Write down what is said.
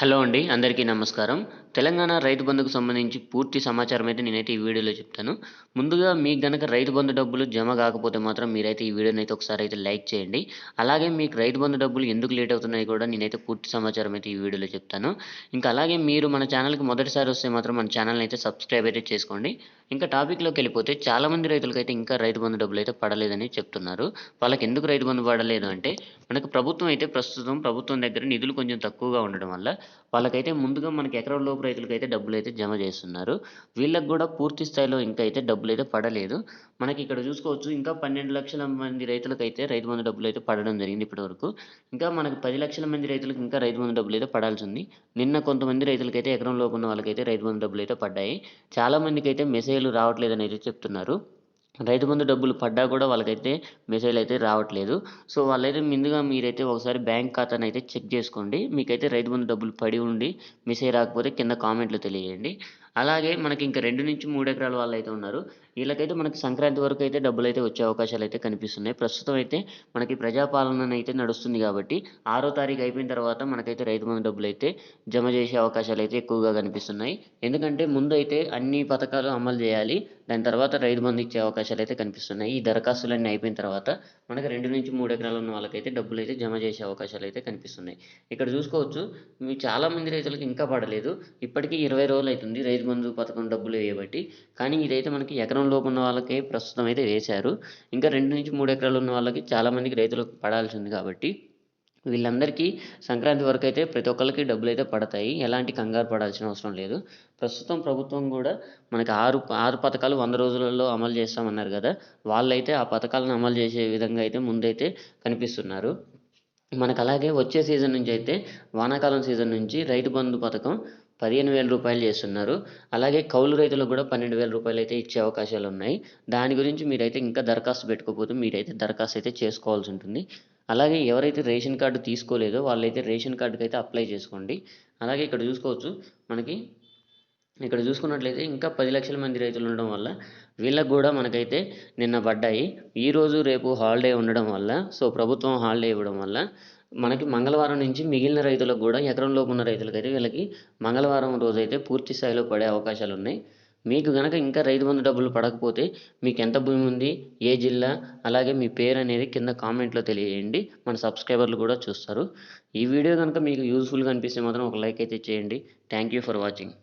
Hello అండి అందరికీ నమస్కారం. తెలంగాణ రైతు బంధుకు సంబంధించి పూర్తి సమాచారం అయితే నేనైతే ఈ వీడియోలో చెప్తాను. ముందుగా మీకు గనక రైతు బంధు డబ్బులు జమ కాకపోతే మాత్రం మీరైతే ఈ వీడియోని అయితే ఒకసారి అయితే లైక్ చేయండి. అలాగే మీకు రైతు బంధు డబ్బులు ఎందుకు లేట్ అవుతున్నాయి కూడా నేనైతే పూర్తి సమాచారం అయితే ఈ వీడియోలో చెప్తాను. ఇంకా అలాగే మీరు మన ఛానల్కి మొదటిసారి వస్తే మాత్రం మన ఛానల్ని అయితే సబ్స్క్రైబ్ అయితే చేసుకోండి. ఇంకా టాపిక్లోకి వెళ్ళిపోతే చాలామంది రైతులకైతే ఇంకా రైతు బంధు డబ్బులు అయితే పడలేదని చెప్తున్నారు. వాళ్ళకి ఎందుకు రైతు బంధు పడలేదు అంటే మనకు ప్రభుత్వం అయితే ప్రస్తుతం ప్రభుత్వం దగ్గర నిధులు కొంచెం తక్కువగా ఉండడం వల్ల వాళ్ళకైతే ముందుగా మనకి ఎకరం లోపు రైతులకైతే డబ్బులు అయితే జమ చేస్తున్నారు. వీళ్ళకి కూడా పూర్తి స్థాయిలో ఇంకా అయితే డబ్బులు అయితే పడలేదు. మనకి ఇక్కడ చూసుకోవచ్చు ఇంకా పన్నెండు లక్షల మంది రైతులకైతే రైతు బంధు డబ్బులు అయితే పడడం జరిగింది ఇప్పటివరకు. ఇంకా మనకి పది లక్షల మంది రైతులకు ఇంకా రైతు బంధు డబ్బులు అయితే పడాల్సి ఉంది. నిన్న కొంతమంది రైతులకైతే ఎకరం లోపు ఉన్న వాళ్ళకైతే రైతు బంధు డబ్బులు అయితే పడ్డాయి. చాలా మందికి అయితే మెసేజ్లు రావట్లేదని అయితే చెప్తున్నారు. రైతు బంధు డబ్బులు పడ్డా కూడా వాళ్ళకైతే మెసేజ్లు అయితే రావట్లేదు. సో వాళ్ళైతే ముందుగా మీరైతే ఒకసారి బ్యాంక్ ఖాతాను అయితే చెక్ చేసుకోండి. మీకైతే రైతు బంధు డబ్బులు పడి ఉండి మెసేజ్ రాకపోతే కింద కామెంట్లు తెలియజేయండి. అలాగే మనకి ఇంకా రెండు నుంచి మూడు ఎకరాల వాళ్ళు అయితే ఉన్నారు. వీళ్ళకైతే మనకి సంక్రాంతి వరకు అయితే డబ్బులు అయితే వచ్చే అవకాశాలు అయితే కనిపిస్తున్నాయి. ప్రస్తుతం అయితే మనకి ప్రజాపాలన అయితే నడుస్తుంది కాబట్టి ఆరో తారీఖు అయిపోయిన తర్వాత మనకైతే రైతు బంధు డబ్బులు అయితే జమ చేసే అవకాశాలు అయితే ఎక్కువగా కనిపిస్తున్నాయి. ఎందుకంటే ముందు అయితే అన్ని పథకాలు అమలు చేయాలి. దాని తర్వాత రైతు బంధు ఇచ్చే అవకాశాలు అయితే కనిపిస్తున్నాయి. ఈ దరఖాస్తులన్నీ అయిపోయిన తర్వాత మనకి రెండు నుంచి మూడు ఎకరాలు ఉన్న వాళ్ళకైతే డబ్బులు అయితే జమ చేసే అవకాశాలు అయితే కనిపిస్తున్నాయి. ఇక్కడ చూసుకోవచ్చు చాలామంది రైతులకు ఇంకా పడలేదు. ఇప్పటికీ ఇరవై రోజులు అవుతుంది రైతు బంధు పథకం డబ్బులు వేయబట్టి కానీ ఇదైతే మనకి ఎకరం లోపు ఉన్న వాళ్ళకి ప్రస్తుతం అయితే వేశారు. ఇంకా రెండు నుంచి మూడు ఎకరాలు ఉన్న వాళ్ళకి చాలామందికి రైతులకు పడాల్సి ఉంది కాబట్టి వీళ్ళందరికీ సంక్రాంతి వరకు అయితే ప్రతి ఒక్కరికి డబ్బులు అయితే పడతాయి. ఎలాంటి కంగారు పడాల్సిన అవసరం లేదు. ప్రస్తుతం ప్రభుత్వం కూడా మనకి ఆరు ఆరు పథకాలు వంద రోజులలో అమలు చేస్తామన్నారు కదా వాళ్ళైతే ఆ పథకాలను అమలు చేసే విధంగా అయితే ముందైతే కనిపిస్తున్నారు. మనకు అలాగే వచ్చే సీజన్ నుంచి అయితే వానాకాలం సీజన్ నుంచి రైతు బంధు పథకం పదిహేను వేల రూపాయలు చేస్తున్నారు. అలాగే కౌలు రైతులకు కూడా పన్నెండు వేల రూపాయలు అయితే ఇచ్చే అవకాశాలు ఉన్నాయి. దాని గురించి మీరైతే ఇంకా దరఖాస్తు పెట్టుకోకపోతే మీరైతే దరఖాస్తు అయితే చేసుకోవాల్సి ఉంటుంది. అలాగే ఎవరైతే రేషన్ కార్డు తీసుకోలేదో వాళ్ళైతే రేషన్ కార్డుకి అయితే అప్లై చేసుకోండి. అలాగే ఇక్కడ చూసుకోవచ్చు మనకి ఇక్కడ చూసుకున్నట్లయితే ఇంకా పది లక్షల మంది రైతులు ఉండడం వల్ల వీళ్ళకు కూడా మనకైతే నిన్న పడ్డాయి. ఈరోజు రేపు హాలిడే ఉండడం వల్ల సో ప్రభుత్వం హాలిడే ఇవ్వడం వల్ల మనకి మంగళవారం నుంచి మిగిలిన రైతులకు కూడా ఎకరంలోపు ఉన్న రైతులకైతే వీళ్ళకి మంగళవారం రోజైతే పూర్తి స్థాయిలో పడే అవకాశాలు ఉన్నాయి. మీకు కనుక ఇంకా రైతు బంధు డబ్బులు పడకపోతే మీకు ఎంత భూమి ఉంది ఏ జిల్లా అలాగే మీ పేరు అనేది కింద కామెంట్లో తెలియజేయండి మన సబ్స్క్రైబర్లు కూడా చూస్తారు. ఈ వీడియో కనుక మీకు యూస్ఫుల్గా అనిపిస్తే మాత్రం ఒక లైక్ అయితే చేయండి. Thank you for watching